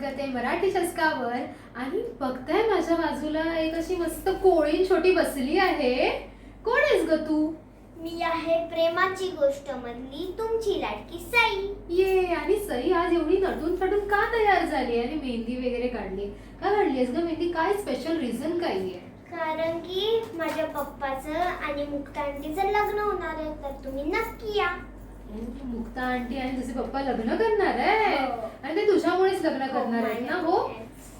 करते मराठी शस्कावर. आणि बघताय माझ्या बाजूला एक अशी मस्त कोळीन छोटी बसली आहे. कोण आहेस ग तू? मी आहे प्रेमाची गोष्ट मधली तुमची लाडकी साई. ये आणि सई आज एवढी नटून फटून का तयार झाली आणि मेहंदी वगैरे काढली. का काढलीस ग मेहंदी? काय स्पेशल रिझन काय आहे? कारण की माझ्या पप्पाचं आणि मुक्ता आंटीचं लग्न होणार आहे तर तुम्ही नक्की या. मुक्ता आंटी आणि तुझे पप्पा लग्न करणार आहे. हो. आणि ते तुझ्यामुळेच लग्न करणार आहेत ना हो.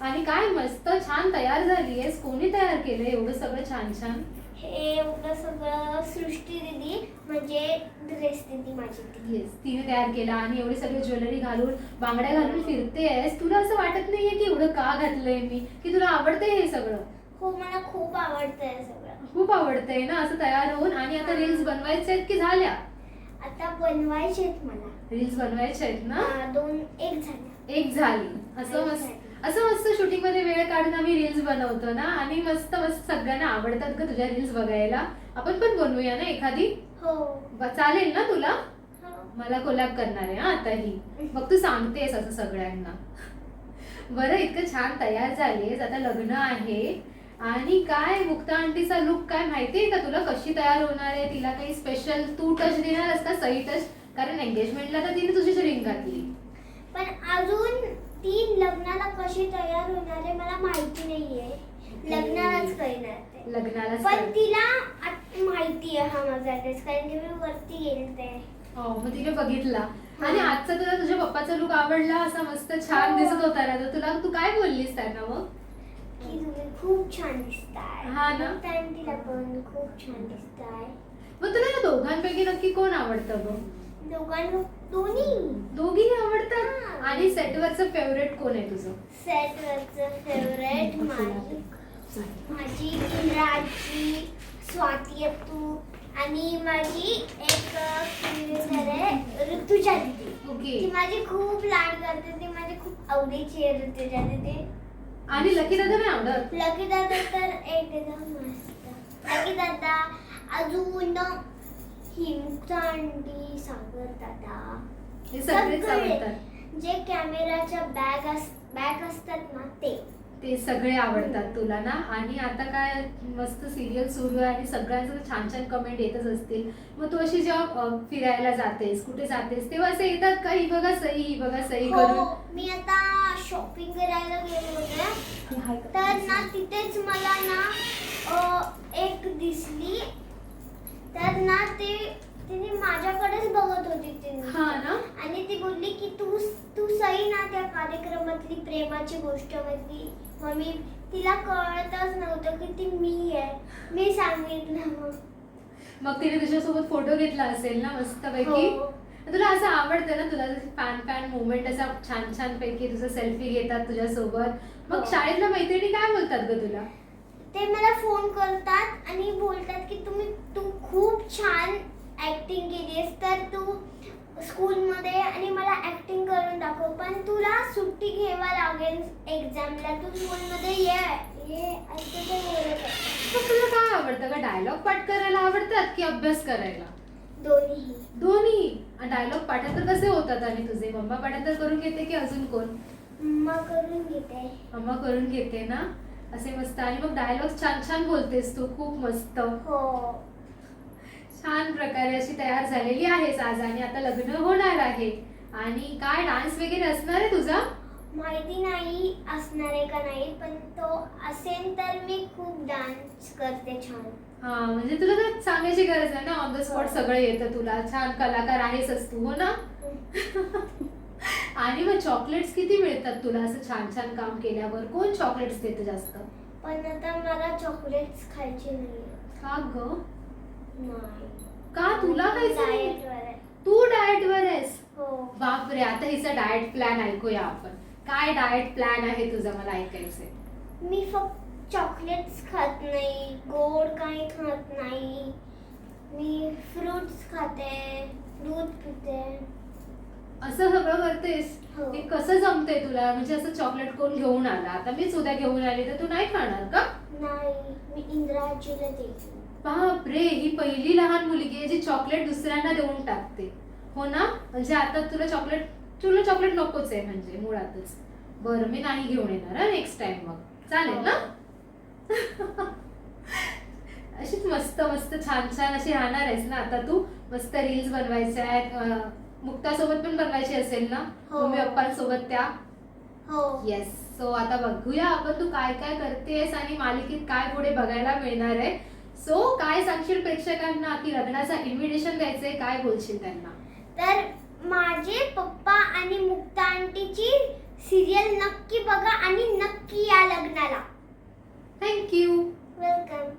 आणि काय मस्त छान तयार झाली आहेस. कोणी तयार केलं एवढं सगळं छान छान? हे एवढं सगळं सृष्टी दिदी म्हणजे ड्रेस दिदी माझी ती. येस तिने तयार केला आणि एवढी सगळी ज्वेलरी घालून बांगड्या घालून फिरतेस तुला असं वाटत नाहीये की एवढं का घातलंय मी? की तुला आवडतंय हे सगळं? हो मला खूप आवडतं हे सगळं. खूप आवडतंय ना असं तयार होऊन. आणि आता रील्स बनवायचे आहेत की झाल्या? आता बनवायचे आहेत मला. रील्स बनवायच्या आहेत ना? हा, दोन एक झाले. एक झाली. असं एक मस्त झाली. असं मस्त शूटिंगमध्ये वेळ काढून आम्ही रील्स बनवतो ना? आणि मस्त मस्त सगळ्यांना आवडतात का तुझ्या रील्स बघायला. आपण पण बनवूया ना एखादी? हो. ब- चालेल ना तुला? हो. मला कोलॅब करणार आहे हा आताही. मग तू सांगतेस असं सगळ्यांना. बरं इतकं छान तयार झालीस. आता लग्न आहे. आणि काय मुक्ता आंटीचा लुक काय माहितीये का तुला? कशी तयार होणार आहे? तिला काही स्पेशल तू टच देणार का सई टच कारण एंगेजमेंटला तर तिने तुझीच रिंग घातली. पण अजून ती लग्नाला कशी तयार होणार आहे मला माहिती नाहीये. लग्नालाच कळणार ते. लग्नाला पण तिला आत- माहिती आहे हा माझा ड्रेस कारण की मी वरती गेलते हो मग तिने बघितला. आणि आजचा तुला तुझ्या पप्पाचा लुक आवडला असा मस्त छान हो. दिसत होता ना? तर तुला तू काय बोललीस त्यांना मग? की तुम्ही खूप छान दिसताय. हा ना? तिला पण खूप छान दिसताय. मग तुला या दोघांपैकी नक्की कोण आवडतं बघ दोघांना दोन्ही. दोघीही आवडतात? हा. आणि सेटवरचं फेवरेट कोण आहे तुझं? सेट वरचं फेवरेट माझी माझी इंद्राची स्वाती तू आणि माझी एक क्रिएटर आहे? ऋतुजा दिदी. ओके. ती माझी खूप लाड करते ती माझी खूप आवडीची आहे ऋतुजा दिदी. आणि लकी दादा नाही आवडत? लकी दादा तर एकदम मस्त. लकी दादा अजून ही मुक्ता आंटी सागर दादा. हे सगळेच सगळे. आवडतात. जे कॅमेराच्या बॅग अस बॅग असतात ना ते. ते सगळे आवडतात तुला ना? आणि आता काय मस्त सिरियल सुरू आहे आणि सगळ्यांचं छान छान कमेंट येतच असतील. मग तू अशी जेव्हा अं, फिरायला जातेस कुठे जातेस तेव्हा असे येतात का ही बघा सई ही बघा सई हो करून? मी आता शॉपिंग करायला गेले होते. तर ना तिथेच मला ना एक दिसली. तर ना ते तिने माझ्याकडेच बघत होती ती हा ना? आणि ती बोलली की तू तू सई ना त्या कार्यक्रमातली प्रेमाची गोष्ट मधली मम्मी तिला कळतच नव्हतं की ती मी आहे. मी सांगितलं मग. मग तिने तुझ्यासोबत फोटो घेतला असेल ना मस्त पैकी हो. तुला असं आवडतं ना तुला फॅन फॅन मुवमेंट असा छान छान पैकी तुझं सेल्फी घेतात तुझ्यासोबत मग हो. शाळेतल्या मैत्रिणी काय बोलतात ग तुला ते मला फोन करतात आणि बोलतात की तुम्ही तू खूप छान ऍक्टिंग केली आहेस तर तू स्कूलमध्ये आणि मला ऍक्टिंग करून दाखव पण तुला सुट्टी घ्यावा लागेल एक्झामला तू स्कूलमध्ये ये ये असं ते बोलत. मग तुला काय आवडतं का डायलॉग पाठ करायला आवडतात की अभ्यास करायला दोन्ही. दोन्ही? डायलॉग पाठांतर कसे होतात आणि तुझे? मम्मा पाठांतर करून घेते की अजून कोण? मग करून घेते. मम्मा करून घेते ना? असे मस्त. आणि मग डायलॉग छान छान बोलतेस तू. खूप मस्त. हो. छान प्रकारे अशी तयार झालेली आहेस आज आणि आता लग्न होणार आहे. आणि काय डान्स वगैरे असणार आहे तुझा? माहिती नाही असणार आहे का नाही पण तो असेल तर मी खूप डान्स करते छान. हा म्हणजे तुला तर सांगायची गरज आहे ना? ऑन द स्पॉट सगळं येतं तुला. छान कलाकार आहेसच तू हो ना? आणि मग चॉकलेट्स किती मिळतात तुला असं छान छान काम केल्यावर? कोण चॉकलेट्स देतं जास्त? पण आता मला चॉकलेट्स खायचे नाही का ग? का तुला खायचं नाही? Diet वर आहे. तू डाएट वर आहेस? हो. बापरे आता हिचा डाएट प्लॅन ऐकूया आपण. काय डाएट प्लॅन आहे तुझा मला ऐकायचंय? मी फक्त चॉकलेट्स खात नाही गोड काही खात नाही. मी फ्रुट्स खाते दूध पिते. असं सगळं करतेस? हो. कसं जमतंय तुला? म्हणजे असं चॉकलेट कोण घेऊन आला? आता मीच उद्या घेऊन आली तर तू नाही खाणार का? नाही मी इंद्राजीला देते. बापरे ही पहिली लहान मुलगी आहे जी चॉकलेट दुसऱ्यांना देऊन टाकते. हो ना? म्हणजे आता तुला चॉकलेट तुला चॉकलेट नकोच आहे म्हणजे मुळातच. बरं मी नाही घेऊन येणार नेक्स्ट टाइम मग. चालेल ना? अशीच मस्त मस्त छान छान अशी राहणार आहेस ना आता तू? मस्त रील्स बनवायच्या आहेत. मुक्तासोबत पण बनवायची असेल ना? हो. मम्मी पप्पांसोबत त्या? हो. येस सो आता बघूया आपण तू काय काय करतेस आणि मालिकेत काय पुढे बघायला मिळणार आहे. सो काय सांगशील प्रेक्षकांना? की लग्नाचा इन्व्हिटेशन द्यायचंय काय बोलशील त्यांना? तर माझे पप्पा आणि मुक्ता आंटीची सिरियल नक्की बघा आणि नक्की या लग्नाला. Thank you welcome